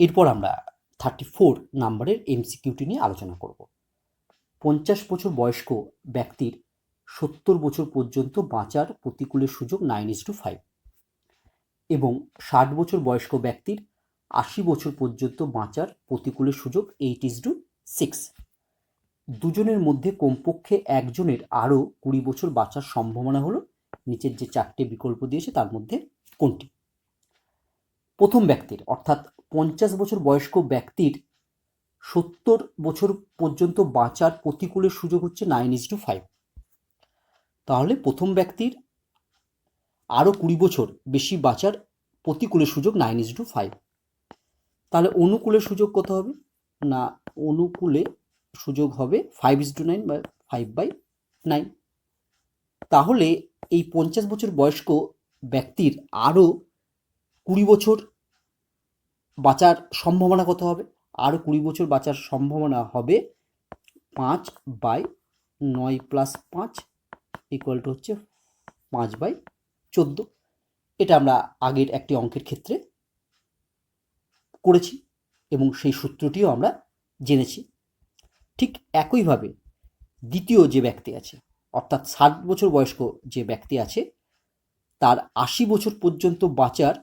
এরপর আমরা thirty four নাম্বারের এমসিকিউটি নিয়ে আলোচনা করব। পঞ্চাশ বছর বয়স্ক ব্যক্তির সত্তর বছর পর্যন্ত বাঁচার প্রতিকূলের সুযোগ নাইন ইস টু ফাইভ এবং ষাট বছর বয়স্ক ব্যক্তির আশি বছর পর্যন্ত বাঁচার প্রতিকূলের সুযোগ এইট ইস টু সিক্স দুজনের মধ্যে কমপক্ষে একজনের আরও কুড়ি বছর বাঁচার সম্ভাবনা হলো, নিচের যে চারটে বিকল্প দিয়েছে তার মধ্যে কোনটি? প্রথম ব্যক্তির, অর্থাৎ পঞ্চাশ বছর বয়স্ক ব্যক্তির সত্তর বছর পর্যন্ত বাঁচার প্রতিকূলের সুযোগ হচ্ছে নাইন ইস টু ফাইভ তাহলে প্রথম ব্যক্তির আরও কুড়ি বছর বেশি বাঁচার প্রতিকূলের সুযোগ নাইন ইস টু ফাইভ তাহলে অনুকূলের সুযোগ কত হবে? না, অনুকূলে সুযোগ হবে ফাইভ ইস টু নাইন বা ফাইভ বাই নাইন তাহলে এই পঞ্চাশ বছর বয়স্ক ব্যক্তির আরও কুড়ি বছর বাঁচার সম্ভাবনা কত হবে? আরও কুড়ি বছর বাঁচার সম্ভাবনা হবে পাঁচ বাই নয় প্লাস পাঁচ ইকুয়াল টু হচ্ছে পাঁচ বাই চোদ্দ। এটা আমরা আগের একটি অঙ্কের ক্ষেত্রে করেছি এবং সেই সূত্রটিও আমরা জেনেছি। ঠিক একইভাবে দ্বিতীয় যে ব্যক্তি আছে, অর্থাৎ ষাট বছর বয়স্ক যে ব্যক্তি আছে, তার আশি বছর পর্যন্ত বাঁচার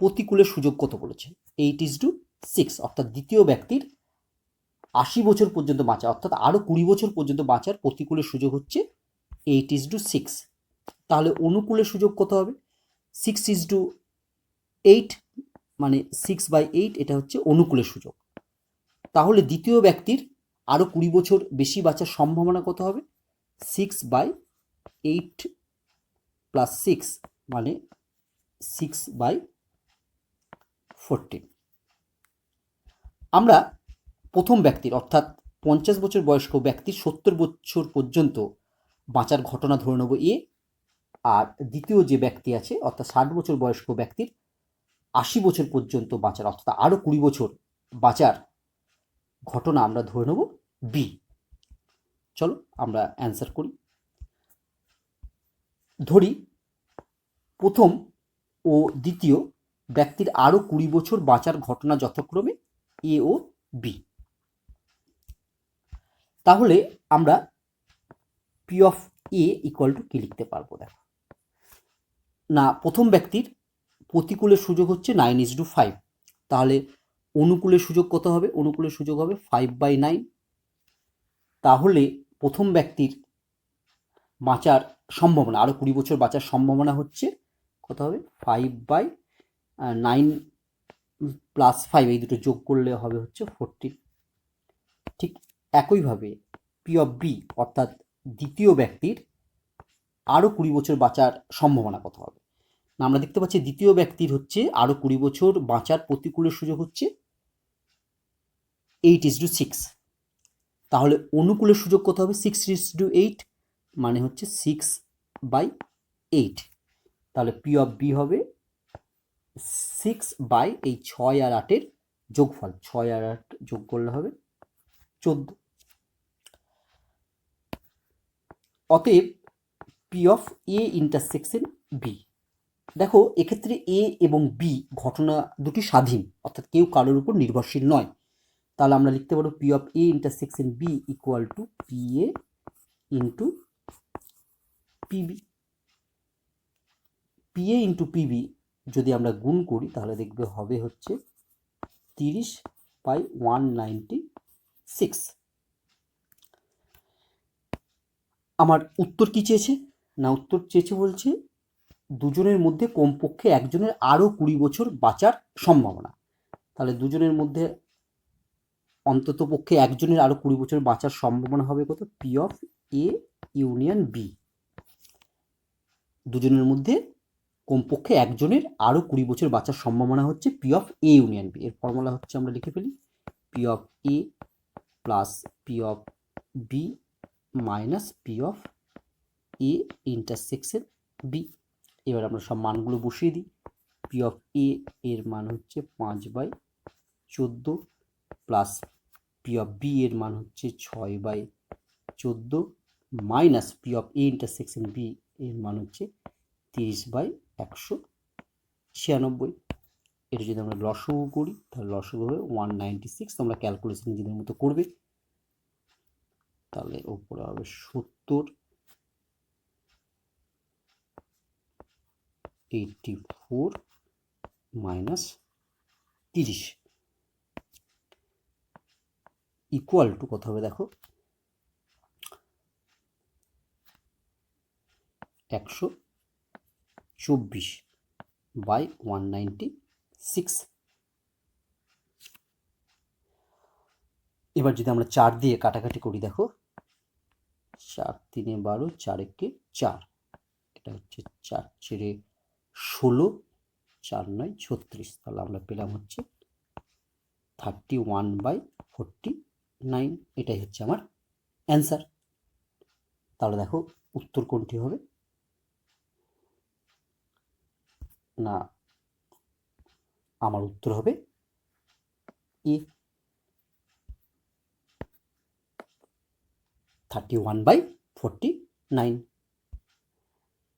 প্রতিকূলের সুযোগ কত বলেছে? এইট ইজ টু সিক্স অর্থাৎ দ্বিতীয় ব্যক্তির আশি বছর পর্যন্ত বাঁচা, অর্থাৎ আরও কুড়ি বছর পর্যন্ত বাঁচার প্রতিকূলের সুযোগ হচ্ছে এইট ইজ টু সিক্স তাহলে অনুকূলের সুযোগ কত হবে? সিক্স ইজ টু এইট মানে সিক্স বাই এইট এটা হচ্ছে অনুকূলের সুযোগ। তাহলে দ্বিতীয় ব্যক্তির আরও কুড়ি বছর বেশি বাঁচার সম্ভাবনা কত হবে? Six by eight plus six মানে সিক্স বাই ফোরটিন আমরা প্রথম ব্যক্তির, অর্থাৎ পঞ্চাশ বছর বয়স্ক ব্যক্তির সত্তর বছর পর্যন্ত বাঁচার ঘটনা ধরে নেব এ। আর দ্বিতীয় যে ব্যক্তি আছে, অর্থাৎ ষাট বছর বয়স্ক ব্যক্তির আশি বছর পর্যন্ত বাঁচার, অর্থাৎ আরও কুড়ি বছর বাঁচার ঘটনা আমরা ধরে নেব বি। চলো আমরা অ্যান্সার করি। ধরি, প্রথম ও দ্বিতীয় ব্যক্তির আরও কুড়ি বছর বাঁচার ঘটনা যথাক্রমে এ ও বি। তাহলে আমরা P of A equal to কি লিখতে পারব দেখো। না, প্রথম ব্যক্তির প্রতিকূলের সুযোগ হচ্ছে নাইন ইজ টু ফাইভ তাহলে অনুকূলের সুযোগ কত হবে? অনুকূলের সুযোগ হবে ফাইভ বাই নাইন তাহলে প্রথম ব্যক্তির বাঁচার সম্ভাবনা আরও কুড়ি বছর বাঁচার সম্ভাবনা হচ্ছে কত হবে? Five by nine plus five এই দুটো যোগ করলে হবে হচ্ছে ফোরটিন ঠিক একইভাবে পি অফ বি অর্থাৎ দ্বিতীয় ব্যক্তির আরও কুড়ি বছর বাঁচার সম্ভাবনা কত হবে? না, আমরা দেখতে পাচ্ছি দ্বিতীয় ব্যক্তির হচ্ছে আরও কুড়ি বছর বাঁচার প্রতিকূলের সুযোগ হচ্ছে এইট ইস টু সিক্স তাহলে অনুকূলের সুযোগ কত হবে? সিক্স ইস টু এইট মানে হচ্ছে সিক্স বাই এইট তাহলে পি অফ বি হবে সিক্স বাই এই ছয় আর আটের যোগফল, ছয় আর আট যোগ করলে হবে চোদ্দ। অতএব P of A intersection B দেখো, এক্ষেত্রে এ এবং বি ঘটনা দুটি স্বাধীন, অর্থাৎ কেউ কারোর উপর নির্ভরশীল নয়। তাহলে আমরা লিখতে পারব P of A intersection B equal to P A into P B P A into P B যদি আমরা গুণ করি, তাহলে দেখবে হবে হচ্ছে তিরিশ বাই ওয়ান নাইনটি সিক্স। আমার উত্তর কি চেয়েছে? না, উত্তর চেয়েছে বলছে দুজনের মধ্যে কমপক্ষে একজনের আরও কুড়ি বছর বাঁচার সম্ভাবনা। তাহলে দুজনের মধ্যে অন্তত পক্ষে একজনের আরও কুড়ি বছর বাঁচার সম্ভাবনা হবে কত? P of A union B. দুজনের মধ্যে কমপক্ষে একজনের আরও কুড়ি বছর বাঁচার সম্ভাবনা হচ্ছে P of A union B এর ফর্মুলা হচ্ছে আমরা লিখে ফেলি P of A plus P of B minus P of A intersection B এবার আমরা সব মানগুলো বসিয়ে দিই। পি অফ এ এর মান হচ্ছে পাঁচ বাই চোদ্দ প্লাস পি অফ বি এর মান হচ্ছে ছয় বাই চোদ্দ minus P of A intersection B এর মান হচ্ছে তিরিশ বাই একশো ছিয়ানব্বই। এটা যদি আমরা লসগু করি, তাহলে লসগু হবে ওয়ান নাইনটি সিক্স তোমরা ক্যালকুলেশন নিজেদের মতো করবে। তাহলে ওপরে হবে সত্তর। এইটটি ফোর মাইনাস তিরিশ। ইকুয়াল টু কত হবে দেখো? একশো চব্বিশ বাই ওয়ান নাইনটি সিক্স। এবার যদি আমরা চার দিয়ে কাটাকাটি করি, দেখো, চার তিনে বারো, চার একে চার। এটা হচ্ছে চার চেরে ষোলো, চার নয় ছত্রিশ। তাহলে আমরা পেলাম হচ্ছে thirty one by forty nine. এটাই হচ্ছে আমার অ্যান্সার। তাহলে দেখো, উত্তর কোনটি হবে? না। আমার উত্তর হবে E thirty one by forty nine